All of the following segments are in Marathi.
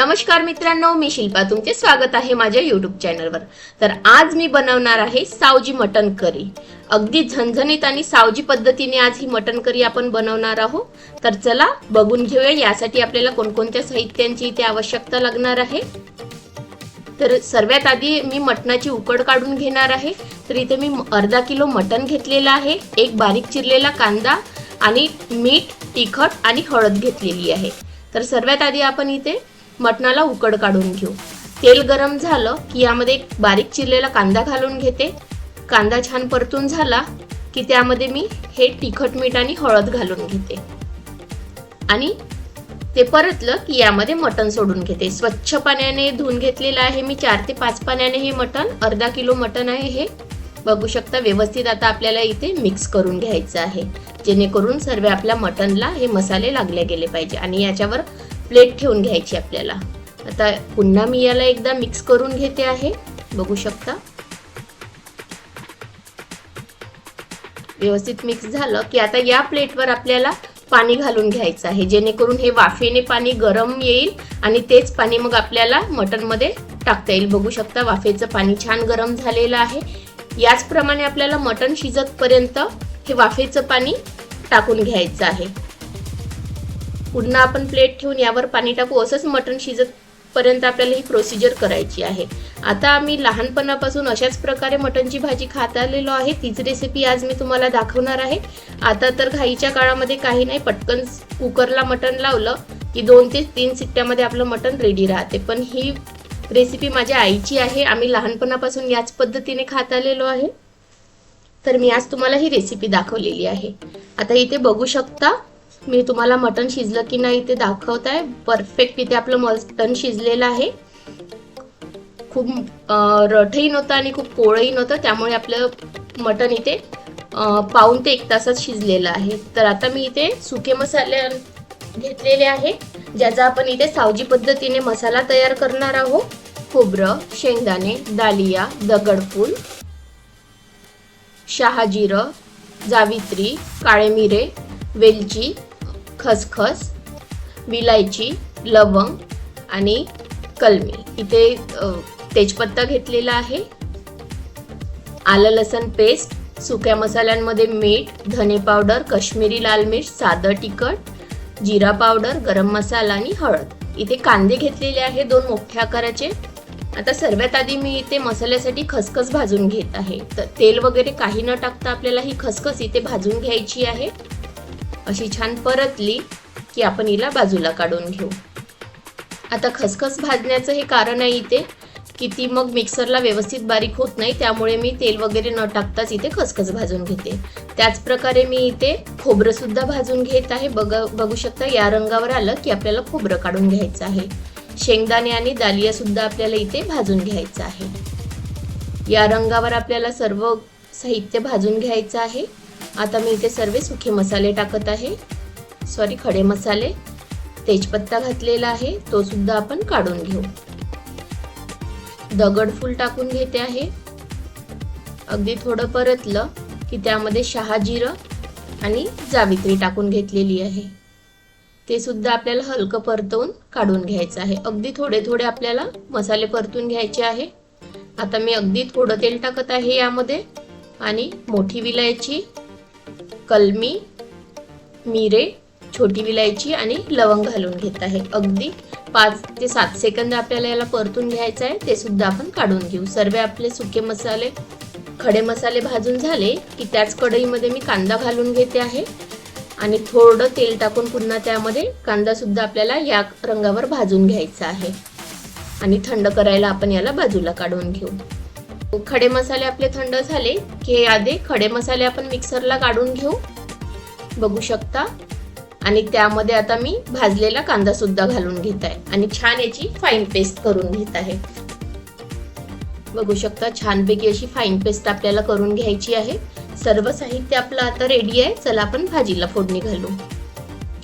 नमस्कार मित्रांनो मी शिल्पा. तुमचे स्वागत आहे माझ्या युट्यूब चॅनलवर तर आज मी बनवणार आहे सावजी मटन करी अगदी झणझणीत आणि सावजी पद्धतीने आज ही मटन करी आपण बनवणार आहोत. तर चला बघून घेऊया यासाठी आपल्याला कोणकोणत्या साहित्यांची इथे आवश्यकता लागणार आहे. तर सर्वात आधी मी मटणाची उकड काढून घेणार आहे. तर इथे मी अर्धा किलो मटण घेतलेलं आहे एक बारीक चिरलेला कांदा आणि मीठ तिखट आणि हळद घेतलेली आहे. तर सर्वात आधी आपण इथे मटणाला उकड काढून घेऊ. तेल गरम झालं की यामध्ये एक बारीक चिरलेला कांदा घालून घेते. कांदा छान परतून झाला की त्यामध्ये मी हे तिखट मीठ आणि हळद घालून घेते. आणि ते परतलं की यामध्ये मटण सोडून घेते. स्वच्छ पाण्याने धुवून घेतलेलं आहे मी. चार ते पाच पाण्याने हे मटण अर्धा किलो मटण आहे हे. बघू शकता व्यवस्थित आता आपल्याला इथे मिक्स करून घ्यायचं आहे. जेणेकरून सर्व आपल्या मटणला हे मसाले लागले गेले पाहिजे. आणि याच्यावर प्लेट ठेवून घ्यायची आपल्याला. आता पुन्हा मी याला एकदा मिक्स करून घेते आहे. बघू शकता. व्यवस्थित मिक्स झालं की आता या प्लेटवर आपल्याला पाणी घालून घ्यायचं आहे. जेणेकरून हे वाफेने पाणी गरम येईल आणि तेच पाणी मग आपल्याला मटनमध्ये टाकता येईल. बघू शकता वाफेचं पाणी छान गरम झालेलं आहे. याचप्रमाणे आपल्याला मटण शिजतपर्यंत हे वाफेचं पाणी टाकून घ्यायचं आहे. पुन्हा आपण प्लेट ठेवून यावर पाणी टाकू. असंच मटण शिजत पर्यंत आपल्याला ही प्रोसिजर करायची आहे. आता आम्ही लहानपणापासून अशाच प्रकारे मटणची भाजी खात आलेलो आहे. तीच रेसिपी आज मी तुम्हाला दाखवणार आहे. आता तर घाईच्या काळामध्ये काही नाही पटकन कुकरला मटण लावलं की दोन ते तीन सिट्ट्यामध्ये आपलं मटण रेडी राहते. पण ही रेसिपी माझ्या आईची आहे. आम्ही लहानपणापासून याच पद्धतीने खात आलेलो आहे. तर मी आज तुम्हाला ही रेसिपी दाखवलेली आहे. आता इथे बघू शकता मी तुम्हाला मटण शिजलं की नाही ते दाखवत आहे परफेक्ट इथे आपलं मटण शिजलेलं आहे. खूप रठही नव्हतं आणि खूप कोळही नव्हतं. त्यामुळे आपलं मटण इथे पाऊन ते एक तासात शिजलेलं आहे. तर आता मी इथे सुके मसाले घेतलेले आहे ज्याचा आपण इथे सावजी पद्धतीने मसाला तयार करणार आहोत. खोबरं शेंगदाणे दालिया दगडफूल शहाजिरं जावित्री काळे मिरे वेलची खसखस विलायची लवंग आणि कलमी. इथे तेजपत्ता घेतलेला आहे. आलं लसण पेस्ट सुक्या मसाल्यांमध्ये मीठ धने पावडर काश्मीरी लाल मिर्च साधं तिखट जिरा पावडर गरम मसाला आणि हळद. इथे कांदे घेतलेले आहे दोन मोठ्या आकाराचे. आता सर्वात आधी मी इथे मसाल्यासाठी खसखस भाजून घेत आहे. तर तेल वगैरे काही न टाकता आपल्याला ही खसखस इथे भाजून घ्यायची आहे. अशी छान परतली की आपण हिला बाजूला काढून घेऊ. आता खसखस भाजण्याचं हे कारण आहे इथे की ती मग मिक्सरला व्यवस्थित बारीक होत नाही त्यामुळे मी तेल वगैरे न टाकताच इथे खसखस भाजून घेते. त्याच प्रकारे मी इथे खोबरं सुद्धा भाजून घेत आहे. बघ बघू शकता या रंगावर आलं की आपल्याला खोबरं काढून घ्यायचं आहे. शेंगदाणे आणि दालिया सुद्धा आपल्याला इथे भाजून घ्यायचं आहे. या रंगावर आपल्याला सर्व साहित्य भाजून घ्यायचं आहे. आता मी इथे सर्व सुखे मसाले टाकत आहे. सॉरी खडे मसाले. तेजपत्ता घातलेला आहे. तो सुद्धा आपण काढून घेऊ. दगडफूल टाकून घेते आहे. अगदी थोडं परतलं की त्यामध्ये शहाजिरं आणि जावित्री टाकून घेतलेली आहे. ते सुद्धा आपल्याला हलकं परतवून काढून घ्यायचं आहे. अगदी थोडे थोडे आपल्याला मसाले परतून घ्यायचे आहे. आता मी अगदी थोडं तेल टाकत आहे यामध्ये आणि मोठी विलायची कलमी मिरे छोटी विलायची आणि लवंग घालून घेत आहे अगदी पाच ते सात सेकंद आपल्याला याला परतून घ्यायचं आहे ते सुद्धा आपण काढून घेऊ. सर्व आपले सुके मसाले खडे मसाले भाजून झाले की त्याच कढईमध्ये मी कांदा घालून घेते आहे. आणि थोडं तेल टाकून पुन्हा त्यामध्ये कांदा सुद्धा आपल्याला या रंगावर भाजून घ्यायचा आहे. आणि थंड करायला आपण याला बाजूला काढून घेऊ. खडे मसाले आपले थंड झाले की हे आधी खडे मसाले आपण मिक्सरला काढून घेऊ. बघू शकता. आणि त्यामध्ये आता मी भाजलेला कांदा सुद्धा घालून घेत आहे. आणि छान याची फाईन पेस्ट करून घेत आहे. बघू शकता छानपैकी अशी फाईन पेस्ट आपल्याला करून घ्यायची आहे. सर्व साहित्य आपलं आता रेडी आहे. चला आपण भाजीला फोडणी घालू.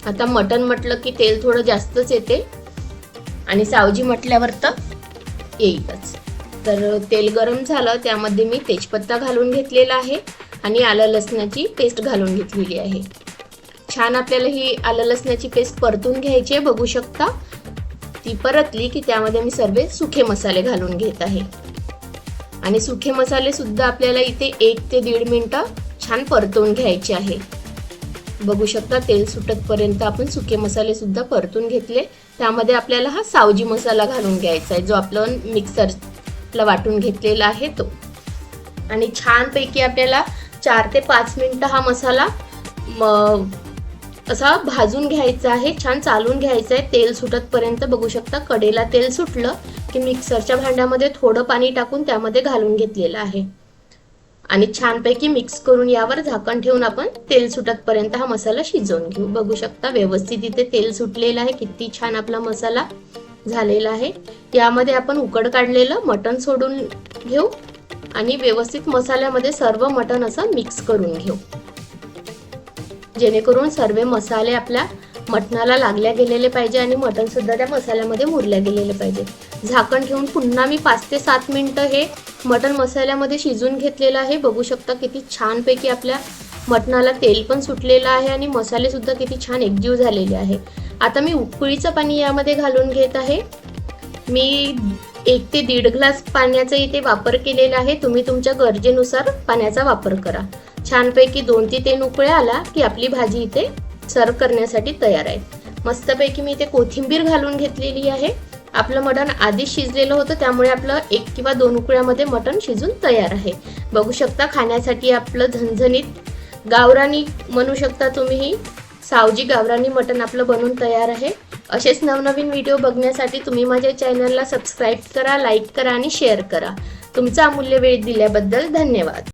आता मटण म्हटलं की तेल थोडं जास्तच येते. आणि सावजी म्हटल्यावर तर येईलच. तर तेल गरम झालं त्यामध्ये मी तेजपत्ता घालून घेतलेला आहे आणि आलं लसणाची पेस्ट घालून घेतलेली आहे. छान आपल्याला ही आलं लसणाची पेस्ट परतून घ्यायची आहे बघू शकता. ती परतली की त्यामध्ये मी सर्व सुखे मसाले घालून घेत आहे. आणि सुखे मसाले सुद्धा आपल्याला इथे एक ते दीड मिनिटं छान परतून घ्यायचे आहे. बघू शकता तेल सुटतपर्यंत आपण सुके मसाले सुद्धा परतून घेतले. त्यामध्ये आपल्याला हा सावजी मसाला घालून घ्यायचा आहे जो आपलं आपला वाटून घेतलेला आहे तो. आणि छानपैकी आपल्याला चार ते पाच मिनटं हा मसाला म असा भाजून घ्यायचा आहे छान चालून घ्यायचं आहे. तेल सुटतपर्यंत बघू शकता कडेला तेल सुटलं की मिक्सरच्या भांड्यामध्ये थोडं पाणी टाकून त्यामध्ये घालून घेतलेलं आहे. आणि छानपैकी मिक्स करून यावर झाकण ठेवून आपण तेल सुटतपर्यंत हा मसाला शिजवून घेऊ. बघू शकता व्यवस्थित इथे तेल सुटलेलं आहे. किती छान आपला मसाला झालेलं आहे. यामध्ये आपण उकड काढलेलं मटण सोडून घेऊ आणि व्यवस्थित मसाल्यामध्ये सर्व मटण असं मिक्स करून घेऊ. जेणेकरून सर्व मसाले आपल्या मटणाला लागल्या गेलेले पाहिजे आणि मटण सुद्धा त्या मसाल्यामध्ये मुरल्या गेलेले पाहिजे. झाकण ठेवून पुन्हा मी पाच ते सात मिनटं हे मटण मसाल्यामध्ये शिजून घेतलेलं आहे. बघू शकता किती छानपैकी आपल्या मटणाला तेल पण सुटलेलं आहे आणि मसाले सुद्धा किती छान एकजीव झालेले आहे. आता मी उकळीचं पाणी यामध्ये घालून घेत आहे. मी एक ते दीड ग्लास पाण्याचा इथे वापर केलेला आहे. तुम्ही तुमच्या गरजेनुसार पाण्याचा वापर करा. छानपैकी दोन ते तीन उकळ्या आला की आपली भाजी इथे सर्व करण्यासाठी तयार आहे. मस्तपैकी मी इथे कोथिंबीर घालून घेतलेली आहे. आपलं मटण आधीच शिजलेलं होतं त्यामुळे आपलं एक किंवा दोन उकळ्यामध्ये मटण शिजून तयार आहे. बघू शकता खाण्यासाठी आपलं झणझणीत गावरानी म्हणू शकता तुम्ही ही सावजी गावरानी मटण आपलं बनून तयार आहे. असेच नवनवीन व्हिडिओ बघण्यासाठी तुम्ही माझ्या चॅनलला सबस्क्राईब करा लाईक करा आणि शेअर करा. तुमचा अमूल्य वेळ दिल्याबद्दल धन्यवाद.